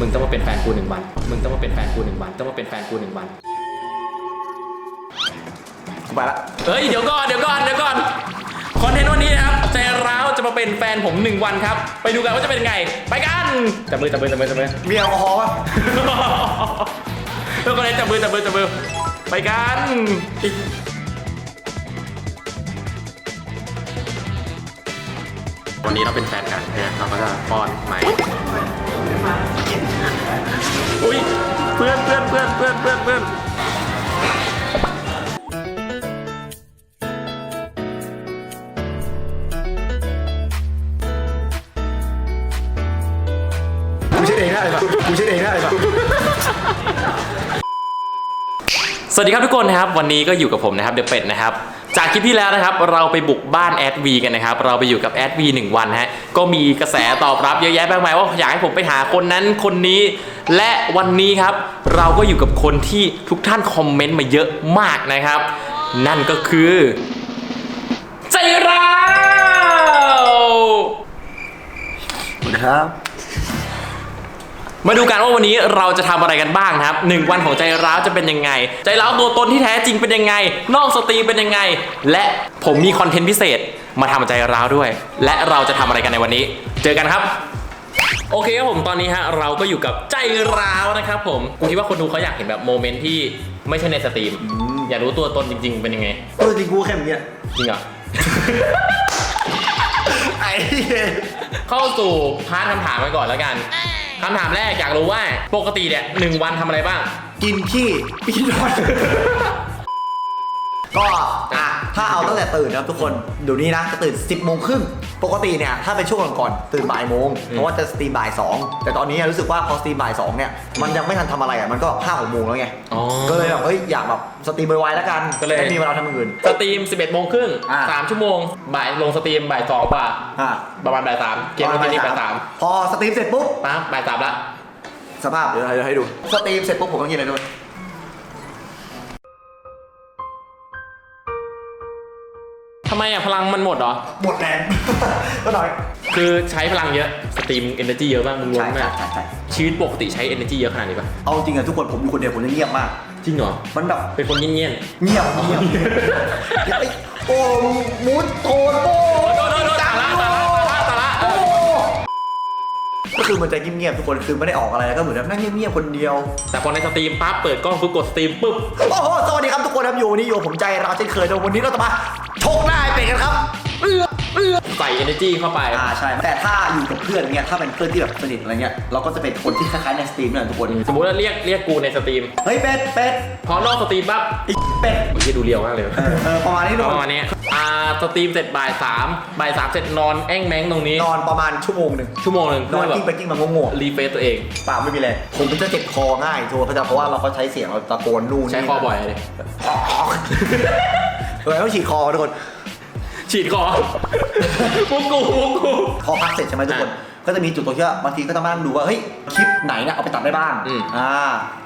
มึงต้องมาเป็นแฟนกูหนึ่งวัน มึงต้องมาเป็นแฟนกูหนึ่งวัน ต้องมาเป็นแฟนกูหนึ่งวัน ไปละ เฮ้ย เดี๋ยวก่อน เดี๋ยวก่อน เดี๋ยวก่อน คอนเทนต์วันนี้นะครับ ใจร้าวจะมาเป็นแฟนผมหนึ่งวันครับ ไปดูกันว่าจะเป็นไง ไปกัน จับมือ จับมือ จับมือ จับมือ มีแอลกอฮอล์ปะทุกคนเลยจับมือ จับมือ จับมือ ไปกัน วันนี้เราเป็นแฟนกันนะเราก็จะป้อนไหมอุ้ยเพื่อนเพื่อนเพื่อนเพื่อนเพื่อนเพื่อนกูเช็ดเองได้ปะกูเช็ดเองได้ปะสวัสดีครับทุกคนนะครับ วันนี้ก็อยู่กับผมนะครับเดอะเป็ดนะครับ จากคลิปที่แล้วนะครับเราไปบุกบ้านแอดวีกันนะครับเราไปอยู่กับแอดวีหนึ่งวันฮะก็มีกระแสตอบรับเยอะแยะมากมายว่าอยากให้ผมไปหาคนนั้นคนนี้ และวันนี้ครับ เราก็อยู่กับคนที่ทุกท่านคอมเมนต์มาเยอะมากนะครับ นั่นก็คือใจร้าวครับ มาดูกันว่าวันนี้เราจะทำอะไรกันบ้างนะครับหนึ่งวันของใจร้าวจะเป็นยังไง ใจร้าวตัวตนที่แท้จริงเป็นยังไง นอกสตรีมเป็นยังไง และผมมีคอนเทนต์พิเศษมาทำใจร้าวด้วย และเราจะทำอะไรกันในวันนี้ เจอกันครับ โอเคครับผมตอนนี้ฮะเราก็อยู่กับใจร้าวนะครับผมผมคิดว่าคนดูเขาอยากเห็นแบบโมเมนต์ที่ไม่ใช่ในสตรีม อยากรู้ตัวตนจริง ๆ เป็นยังไงเออจริงกูแค่แบบเนี้ยจริงเหรอไอ้เหี้ยเข้าสู่พาร์ทคำถามกันก่อนแล้วกัน คำถามแรกอยากรู้ว่าปกติเนี่ยหนึ่งวันทำอะไรบ้าง กินขี้ปีนอนก็อะ ถ้าเอาตั้งแต่ตื่นนะครับทุกคนเดี๋ยวนี้นะจะตื่น 10โมงครึ่งปกติเนี่ยถ้าเป็นช่วงก่อนๆตื่นบ่ายโมงเพราะว่าจะสตรีมบ่ายสองแต่ตอนนี้รู้สึกว่าพอสตรีมบ่ายสองเนี่ยมันยังไม่ทันทำอะไรอะมันก็ห้าหกโมงแล้วไงอ๋อ ก็เลยแบบเฮ้ยอยากแบบสตรีมไวๆแล้วกันก็เลย ไม่มีเวลาทำอย่างอื่น สตรีม 11โมงครึ่งอ่า3ชั่วโมง บ่ายลงสตรีมบ่ายสองกว่าอะประมาณบ่ายสามเกมเมื่อกี้นี่บ่ายสามพอสตรีมเสร็จปุ๊บ ปั๊บบ่ายสามละ สภาพเดี๋ยวเดี๋ยวให้ดู สตรีมเสร็จปุ๊บผมต้องกินอะไรด้วย ทำไมอะพลังมันหมดเหรอ หมดแรง ก็หน่อย คือใช้พลังเยอะ สตรีม energy เยอะมากมึงรู้ใช่ไหมใช่ใช่ใช่ชีวิตปกติใช้ energy เยอะขนาดนี้ปะเอาจริงอะทุกคนผมอยู่คนเดียวผมจะเงียบมาก จริงเหรอ มันแบบเป็นคนเงียบเงียบเงียบเงียบไอ้โอ้มุดโทนโอ้ คือมันจะเงียบๆทุกคนคือไม่ได้ออกอะไรแล้วก็เหมือนแบบนั่งเงียบๆคนเดียว แต่พอในสตรีมปั๊บเปิดกล้องปุ๊บกดสตรีมปุ๊บโอ้โหสวัสดีครับทุกคนครับอยู่วันนี้อยู่ผมใจเราเช่นเคยโดยวันนี้เราจะมาชกหน้าไอ้เป็ดกันครับเอื้อเอื้อ ใส่ energy เข้าไป อ่าใช่ แต่ถ้าอยู่กับเพื่อนเนี่ยถ้าเป็นเพื่อนที่แบบสนิทอะไรเงี้ยเราก็จะเป็นคนที่คล้ายๆในสตรีมเนี่ยทุกคนสมมติว่าเรียกเรียกกูในสตรีม เฮ้ยเป็ดเป็ดพอนอกสตรีมปั๊บไอ้เป็ดเมื่อกี้ดูเรียวมากเลย เออเออประมาณนี้ทุกปคนระมาณนี้อ่าสตรีมเสร็จบ่ายสามบ่ายสามเสร็จนอนแอ้งแม้งตรงนี้ นอนประมาณชั่วโมงหนึ่งชั่วโมงหนึ่งนเพื่อนอแบกิ้งบไปกิ้งมาโง่รีเฟซตัวเองๆเปล่าไม่มีแรงผมจะเจ็บคอง่ายทัวร์เพราะว่าเราก็ใช้เสียงเราตะโกนนู่นใช้คอบ่อยเลยเออต้องฉีดคอทุกคน ฉีดคอมุกกูมุกกู พอพักเสร็จใช่ไหมทุกคน ก็จะมีจุดตรงที่ว่าบางทีก็ต้องมานั่งดูว่าเฮ้ยคลิปไหนเนี่ยเอาไปตัดได้บ้างอืมอ่า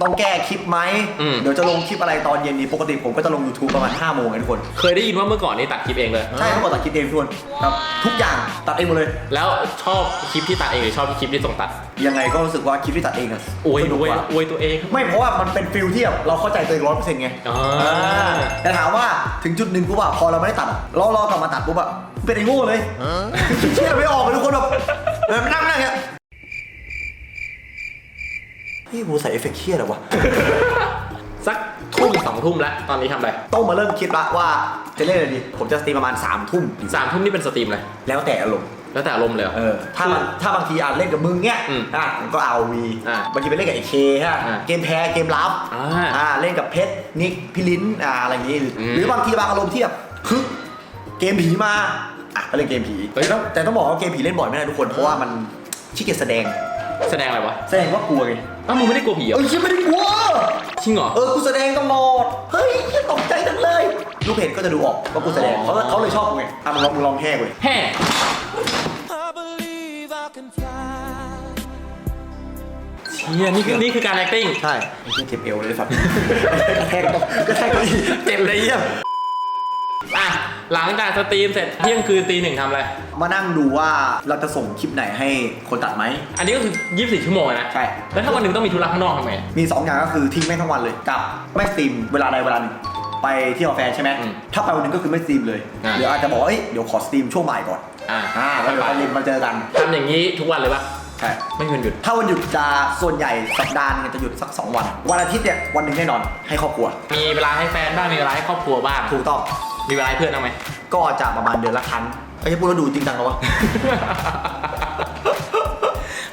ต้องแก้คลิปไหมอืม เดี๋ยวจะลงคลิปอะไรตอนเย็นดีปกติผมก็จะลง YouTube ประมาณ5โมงไงทุกคนเคยได้ยินว่าเมื่อก่อนนี่ตัดคลิปเองเลย ใช่ทั้งหมดตัดคลิปเองทุกคนครับทุกอย่างตัดเองหมดเลย แล้วชอบคลิปที่ตัดเองหรือชอบคลิปที่ส่งตัดยังไงก็รู้สึกว่าคลิปที่ตัดเองอะอวยสนุกอวยกว่า อวยตัวเอง ไม่เพราะว่ามันเป็นฟิลที่แบบเราเข้าใจตัวเองร้อยเปอร์เซ็นต์ไงอ๋ออ่าแต่ถามว่าถึงจุดหนึ่งปุ๊บอะพอเราไม่ได้ตัดอะเรารอกลับมาตัดปุ๊บอะเป็นไอ้โง่เลยเชื่อไม่ออกเลยทุกคนแบบ แบบนั่งนั่งเงี้ยพี่กูใส่เอฟเฟกต์เครียดเหรอวะ สักทุ่มสองทุ่มแล้ว ตอนนี้ทำอะไรต้องมาเริ่มคิดละว่าจะเล่นอะไรดี ผมจะสตรีมประมาณ3ามทุ่มสามทุ่มนี่เป็นสตรีมเลย แล้วแต่อารมณ์ แล้วแต่อารมณ์เลยเหรอ เออ ถ้ามันถ้าบางทีอะเล่นกับมึงเนี้ย อืมอะก็เอาวีอ่าบางทีไปเล่นกับไอเคฮะ อ่าเกมแพ้เกมลับอ่าอ่าเล่นกับเพชร นิกพี่ลิ้นอ่าอะไรอย่างงี้ อืม หรือบางทีบางอารมณ์ที่แบบฮึเกมผีมา อะก็เล่นเกมผีเฮ้ย แต่ต้องแต่ต้องบอกว่าเกมผีเล่นบ่อยไม่ได้ทุกคนเพราะว่ามันขี้เกียจแสดง แสดงอะไรวะแสดงว่ากลัวไงอ้าวมึงไม่ได้กลัวผีเหรอเอ้ยฉันไม่ได้กลัว จริงเหรอ เออ กูแสดงตลอด เฮ้ยตกใจจังเลย ลูกเพจก็จะดูออกว่ากูแสดง เขาเขาเลยชอบกูไงอะมึงลองมึงลองแห้กูดิแฮ่ I believe I can fly. เชี่ยนี่คือนี่คือการ acting ใช่ไอ้เหี้ยเจ็บเอวเลยสัตว์ กระแทกกระแทกเก็อีเจ็บเลยเยี่ยมอะ หลังจากสตรีมเสร็จเที่ยงคืนตีหนึ่งทำอะไร มานั่งดูว่าเราจะส่งคลิปไหนให้คนตัดไหม อันนี้ก็คือ 24 ชั่วโมงนะใช่ แล้วถ้าวันหนึ่งต้องมีธุระข้างนอกทำไง มี2อย่างก็คือทิ้งแม่งทั้งวันเลยกับไม่สตรีมเวลาใดเวลาหนึ่งไปเที่ยวกับแฟนใช่ไหมอืมถ้าไปวันหนึงก็คือไม่สตรีมเลยอ่า หรืออาจจะบอกว่าเอ้ยเดี๋ยวขอสตรีมช่วงบ่ายก่อนอ่าอ่าแล้วเดี๋ยวไปมาเจอกันทำอย่างนี้ทุกวันเลยปะใช่ ไม่มีวันหยุด ถ้าวันหยุดจะส่วนใหญ่สัปดาห์หนึงจะหยุดสัก 2 วัน วันอาทิตย์เนี่ยวันหนึ่งแน่นอนให้ครอบครัว มีเวลาให้แฟนบ้างมีเวลาให้ครอบครัวบ้างถูกต้อง มีเวลาให้เพื่อนบ้างไหม ก็จะประมาณเดือนละครั้งไอ้ยพูดแล้วดูจริงจังแล้ววะ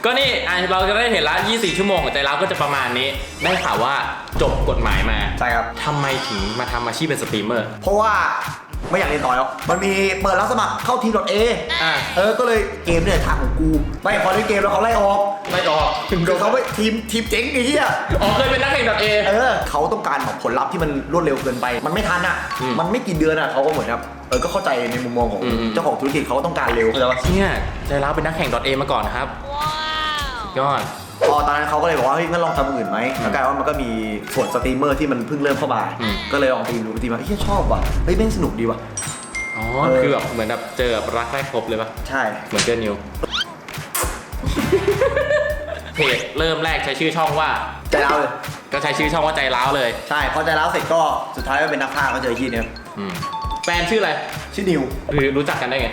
ก็นี่อะเราจะได้เห็นละ 24 ชั่วโมงของใจเราก็จะประมาณนี้ ได้ข่าวว่าจบกฎหมายมาใช่ครับ ทำไมถึงมาทำอาชีพเป็นสตรีมเมอร์ เพราะว่า ไม่อยากเรียนต่อแล้ว มันมีเปิดรับสมัครเข้าทีม .a อ่า เออ ก็เลยเกมเนี่ยทางของกู ไม่พอเล่นเกมแล้วเขาไล่ออกไม่ออกถึงเขาไปทีมทีมเจ๊งไอ้เหี้ย อ๋อเคยเป็นนักแข่งดอทเอ เออเขาต้องการแบบผลลัพธ์ที่มันรวดเร็วเกินไป มันไม่ทันอะ อืมมันไม่กี่เดือนอะเขาก็เหมือนครับเออก็เข้าใจในมุมมองของอืมอืม เจ้าของธุรกิจเขาก็ต้องการเร็วแต่ว่าเนี่ยใจร้าวเป็นนักแข่งดอทเอมาก่อนนะครับ ยอด พอตอนนั้นเขาก็เลยบอกว่าเฮ้ยงั้นลองทำอื่นไหมแล้วกลายว่ามันก็มีส่วนสตรีมเมอร์ที่มันเพิ่งเริ่มเข้ามา อืม ก็เลยลองตีมดูตีมาเฮ้ยชอบว่ะเฮ้ยแม่งสนุกดีว่ะ อ๋อ เออ คือแบบเหมือนแบบเจอแบบรักแรกพบเลยปะใช่ เหมือนเจอนิว เพจเริ่มแรกใช้ชื่อช่องว่า ใจร้าวเลย ก็ใช้ชื่อช่องว่าใจร้าวเลย ใช่ พอใจร้าวเสร็จก็สุดท้ายก็เป็นนักพากย์ก็เจอที่เนี่ยอืมแฟนชื่ออะไร ชื่อนิว หรือรู้จักกันได้ไง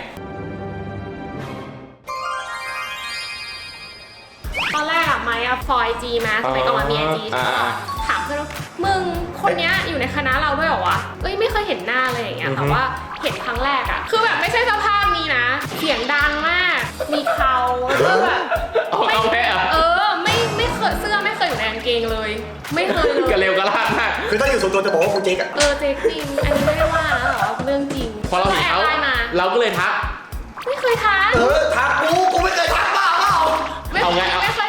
ฟอยจีมาสมัยก่อนมันมีไอจีอ่าอ่า ถามเพื่อนว่ามึงคนเนี้ยอยู่ในคณะเราด้วยเหรอวะเอ้ยไม่เคยเห็นหน้าเลยอย่างเงี้ยอือฮึแต่ว่าเห็นครั้งแรกอะคือแบบไม่ใช่สภาพนี้นะ เสียงดังมาก มีเขาแล้วก็แบบเอาไม่เอาแพ้เหรอเออไม่ไม่เคยเสื้อไม่เคยอยู่ในกางเกงเลย ไม่เคยเลย กระเร็วกระลาดมาก คือถ้าอยู่ส่วนตัวจะบอกว่ากูเจ๊กอะเออเจ๊จริง อันนี้ไม่ได้ว่านะหรอเรื่องจริงพอเราเห็นเขาแอบไลน์มา เราก็เลยทัก ไม่เคยทักเออทักกูกูไม่เคยทักบ้าเปล่าไม่เอาไงเอา ไม่เคยทัก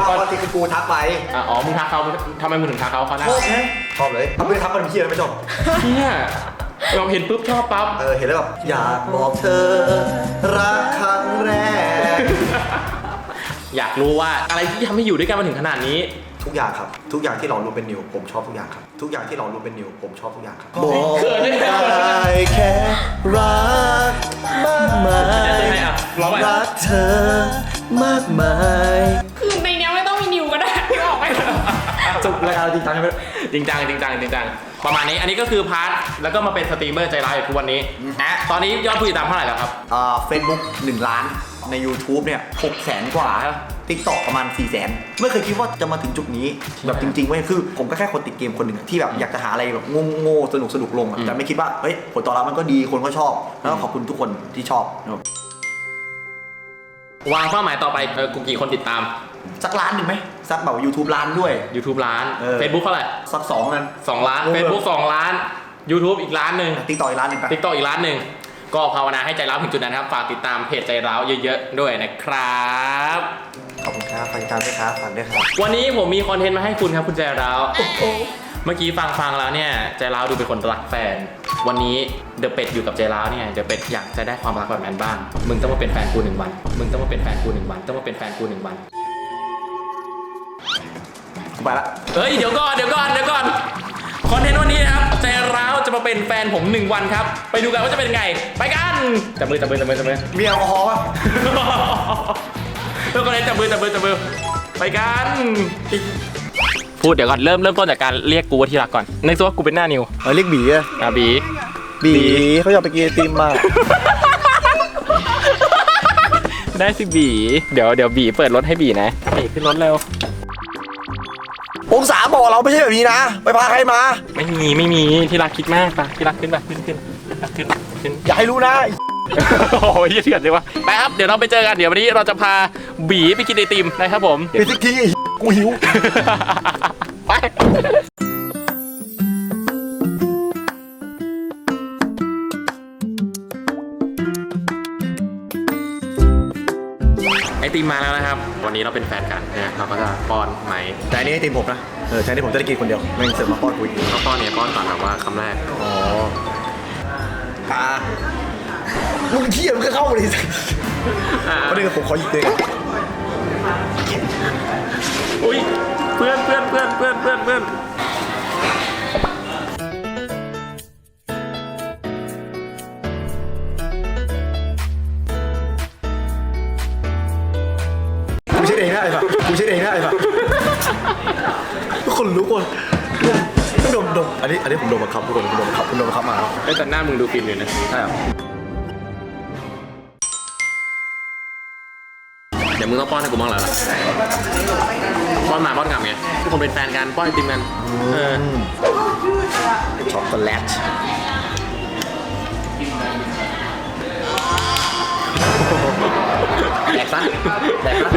อ้าวปกติคือกูทักไปอะอ๋อมึงทักเขาทำไมมึงถึงทักเขาเขาหน้าชอบไงชอบเลยถ้าไม่ได้ทักมันเพี้ยไม่ชอบเนี่ยเราเห็นปุ๊บชอบปั๊บเออเห็นแล้วแบบอยากบอกเธอ รักครั้งแรก อยากรู้ว่าอะไรที่ทำให้อยู่ด้วยกันมาถึงขนาดนี้ ทุกอย่างครับ ทุกอย่างที่หลอมรวมเป็นนิวผมชอบทุกอย่างครับ ทุกอย่างที่หลอมรวมเป็นนิวผมชอบทุกอย่างครับบอกได้แค่รักมากมายเดี๋ยวจะให้อะร้องไปรักเธอมากมายคือในเนี้ย จบรายการจริงจังใช่ไหมจริงจังจริงจังจริงจังประมาณนี้อันนี้ก็คือพาร์ทแล้วก็มาเป็นสตรีมเมอร์ใจร้ายอยู่ทุกวันนี้นะตอนนี้ยอดผู้ติดตามเท่าไหร่แล้วครับอ่าเฟซบุ๊กหนึ่งล้านใน YouTube เนี่ยหกแสนกว่าทิกตอกประมาณ4ี่แสนไม่เคยคิดว่าจะมาถึงจุดนี้แบบจริงๆเว้ยคือผมก็แค่คนติดเกมคนหนึ่งอะที่แบบอยากจะหาอะไรแบบโง่ๆสนุกสนุกๆลงอะอืมแต่ไม่คิดว่าเฮ้ยผลตอบรับมันก็ดีคนก็ชอบแล้วก็ขอบคุณทุกคนที่ชอบนะครับ วางเป้าหมายต่อไปเออกูกี่คนติดตาม สักล้านหนึ่งไหมสักแบบ YouTube ล้านด้วย YouTube ล้าน เออ Facebook เท่าไหร่สักสองนั้นสองล้าน เออ Facebook สองล้าน YouTube อีกล้านหนึ่ง ติ๊กต่อกอีกล้านหนึ่งไปติ๊กต็อกอีกล้านหนึ่ง ก็ภาวนาให้ใจร้าวถึงจุดนั้นครับ ฝากติดตามเพจใจร้าวเยอะๆด้วยนะครับ ขอบคุณครับฝากติดตามด้วยครับฝากด้วยครับ วันนี้ผมมีคอนเทนต์มาให้คุณครับคุณใจร้าว เมื่อกี้ฟังฟังๆแล้วเนี่ย ใจร้าวดูเป็นคนรักแฟน วันนี้เดอะเป็ดอยู่กับใจร้าวเนี่ยเดอะเป็ดอยากจะได้ความรักแบบนั้นบ้าง มึงต้องมาเป็นแฟนกูหนึ่งวัน มึงต้องมาเป็นแฟนกูหนึ่งวัน ต้องมาเป็นแฟนกูหนึ่งวันกูไปละ เฮ้ยเดี๋ยวก่อนเดี๋ยวก่อนเดี๋ยวก่อนคอนเทนต์วันนี้นะครับใจร้าวจะมาเป็นแฟนผมหนึ่งวันครับ ไปดูกันว่าจะเป็นไง ไปกันจับมือจับมือจับมือจับมือ มีแอลกอฮอล์ป่ะเริ่มกันเลยจับมือจับมือจับมือไปกัน พูดเดี๋ยวก่อนเริ่มเริ่มต้นจากการเรียกกูว่าที่รักก่อนในส่วนว่ากูเป็นหน้านิวเออเรียกบีอะอะบีบีเขาอยากไปกินไอติมมาได้สิบี เดี๋ยวเดี๋ยวบีเปิดรถให้บีนะบีขึ้นรถเร็วองศาบอกเราไม่ใช่แบบนี้นะ ไปพาใครมา ไม่มีไม่มีที่รักคิดมากปะที่รักขึ้นไปขึ้นขึ้นขึ้นขึ้นอย่าให้รู้นะโอ้ยเถื่อนเลยวะไปครับเดี๋ยวเราไปเจอกันเดี๋ยววันนี้เราจะพาบีไปกินไอติมนะครับผมไปสักทีไอ้ กูหิว ไป ไอติมมาแล้วนะครับ วันนี้เราเป็นแฟนกันนะเราก็จะป้อนไหมแต่อันนี้ไอติมผมนะ เออใช่ที่ผมจะได้กินคนเดียวแม่งเสิร์ฟมาป้อนกูอีกก็ป้อนเนี่ยป้อนก่อนแบบว่าคำแรก อ๋ออ่ามึงเที่ยมึงก็เข้ามาดิอ่าประเด็นผมขอหยิบเลยกันอุ้ยเพื่อน พื่อนเพื่อนเพื่อนกูเช็ดเองได้ปะกูเช็ดเองได้ปะทุกคนรู้คนดมดมอันนี้อันนี้ผมดมมาครับทุกคนผมดมมาครับผมดมมาครับมาครับแต่หน้ามึงดูฟินอยู่นะใช่หรอ ดี๋ยวมึงต้องป้อนให้กูบ้างแล้วล่ะป้อนหมาป้อนกลับไงทุกคนเป็นแฟนกันป้อนไอติมกันเออช็อกโกแลตแดกซะแดกซะ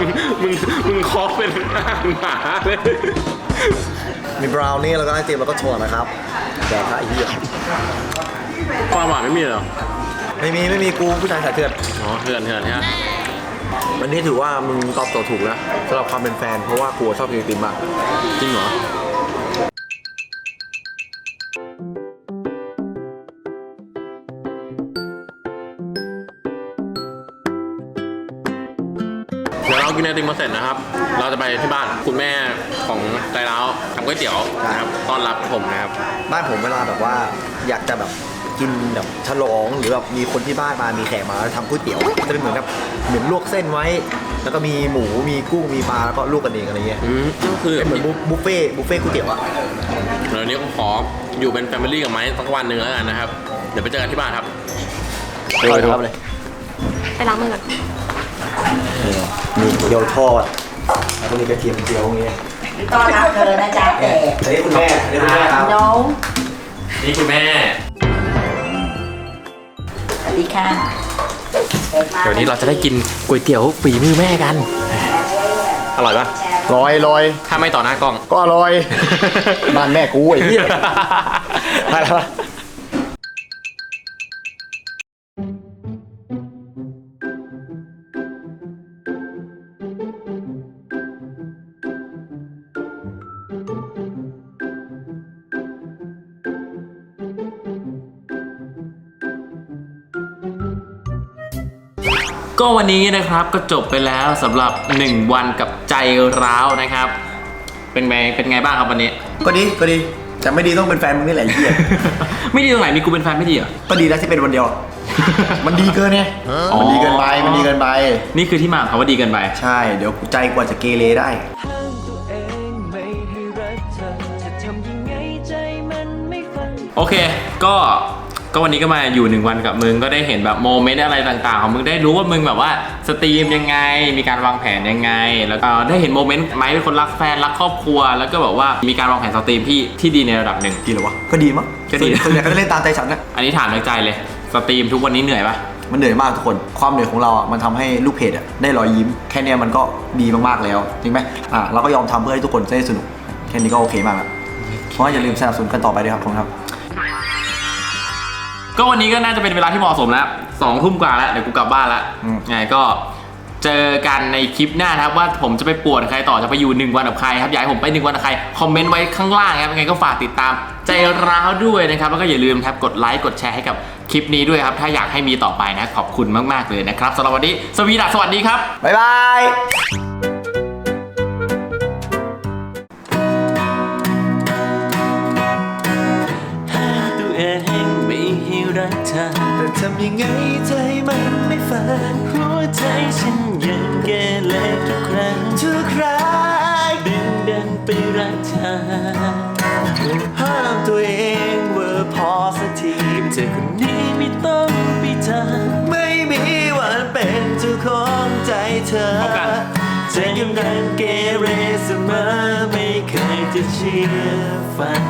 มึงมึงมึงคอเป็นอาหารหมาเลย มีบราวนี่แล้วก็ไอติมแล้วก็ถั่วนะครับแดกซะไอ้เหี้ยความหวานไม่มีเหรอ ไม่มีไม่มีกูผู้ชายสายเถื่อน อ๋อเถื่อนเถื่อนใช่ ไหมวันนี้ถือว่ามึงตอบโจทย์ถูกแล้วสำหรับความเป็นแฟนเพราะว่ากูชอบกินไอติมมากจริงเหรอเดี๋ยวเรากินไอติมมาเสร็จนะครับ เราจะไปที่บ้านคุณแม่ของใจร้าวทำก๋วยเตี๋ยวนะครับต้อนรับผมนะครับ บ้านผมเวลาแบบว่าอยากจะแบบ กินแบบฉลองหรือแบบมีคนที่บ้านมามีแขกมาแล้วทำก๋วยเตี๋ยวจะเป็นเหมือนกับเหมือนลวกเส้นไว้ แล้วก็มีหมูมีกุ้งมีปลาแล้วก็ลวกกันเองอะไรเงี้ยอืมก็คือเป็นเหมือนบุฟบุฟเฟ่ต์บุฟเฟ่ต์ก๋วยเตี๋ยวอะเดี๋ยวนี้ผมขออยู่เป็นแฟมิลี่กับไม้สักวันหนึ่งแล้วกันนะครับ เดี๋ยวไปเจอกันที่บ้านครับเอาเลยครับเลยไปล้างมือก่อนมีเกี๊ยวทอดแล้วก็มีกระเทียมเจียวอย่างเงี้ยต้อนรับเธอนะจ๊ะแต่อันนี้คุณแม่อันนี้คุณแม่ครับน้องนี่คุณแม่สวัส ดีค่ะ เดี๋ยวนี้เราจะได้กินก๋วยเตี๋ยวฝีมือแม่กัน อร่อยปะลอยลอยถ้าไม่ต่อหน้ากล้อง ก็อร่อย บ้านแม่กูไอ้เหี้ย อะไรวะ ก็วันนี้นะครับก็จบไปแล้วสำหรับ 1 วันกับใจร้าวนะครับ เป็นไงเป็นไงบ้างครับวันนี้ ก็ดีก็ดีแต่ไม่ดีต้องเป็นแฟนมึงนี่แหละไอ้เหี้ยไม่ดีตรงไหนมีกูเป็นแฟนไม่ดีเหรอ ก็ดีแล้วที่เป็นวันเดียว มันดีเกินไงมันดีเกินไปมันดีเกินไป นี่คือที่มาของคำว่าดีเกินไป ใช่เดี๋ยวใจกว่าจะเกเรได้ ห้ามตัวเองไม่ให้รักเธอจะทำยังไงใจมันไม่ฟัง โอเค ก็ ก็วันนี้ก็มาอยู่หนึ่งวันกับมึงก็ได้เห็นแบบโมเมนต์อะไรต่างๆ ของมึงได้รู้ว่ามึงแบบว่าสตรีมยังไง มีการวางแผนยังไง แล้วก็ได้เห็นโมเมนต์ไม้เป็นคนรักแฟนรักครอบครัว แล้วก็แบบว่ามีการวางแผนสตรีมที่ที่ดีในระดับหนึ่งดีเหรอวะก็ดีมั้งก็ดีส่วนใหญ่ก็จะเล่นตามใจฉันนะอันนี้ถามในใจเลยสตรีมทุกวันนี้เหนื่อยปะมันเหนื่อยมากทุกคน ความเหนื่อยของเราอะ มันทำให้ลูกเพจอะได้รอยยิ้ม แค่เนี้ยมันก็ดีมากๆแล้ว จริงไหมอะเราก็ยอมทำเพื่อให้ทุกคนได้สนุก แค่นี้ก็โอเคมากแล้ว เพราะว่าอย่าลืมสนับสนุนกันต่อไปด้วยครับผมครับ ก็วันนี้ก็น่าจะเป็นเวลาที่เหมาะสมแล้วสองทุ่มกว่าแล้วเดี๋ยวกูกลับบ้านแล้วอืม ไงก็เจอกันในคลิปหน้านะครับว่าผมจะไปป่วนใครต่อจะไปอยู่หนึ่งวันกับใครครับอยากให้ผมไปหนึ่งวันกับใครคอมเมนต์ไว้ข้างล่างครับยังไงก็ฝากติดตามใจร้าวด้วยนะครับแล้วก็อย่าลืมครับกดไลค์กดแชร์ให้กับคลิปนี้ด้วยครับถ้าอยากให้มีต่อไปนะขอบคุณมากๆเลยนะครับสำหรับวันนี้สวีดัสสวัสดีครับ บ๊ายบายำยังไงใจมันไม่ฟังหัวใจฉันยังเกเรทุกครั้งทุกครั้งดึงดันไปรักเธอห้ามตัวเองว่าพอสักทีเธอคนนี้ไม่ต้องไปทำไม่มีวันเป็นเจ้าของใจเธอพร้อมกันใจกำลังเกเรเสมอไม่เคยจะเชื่อฟัง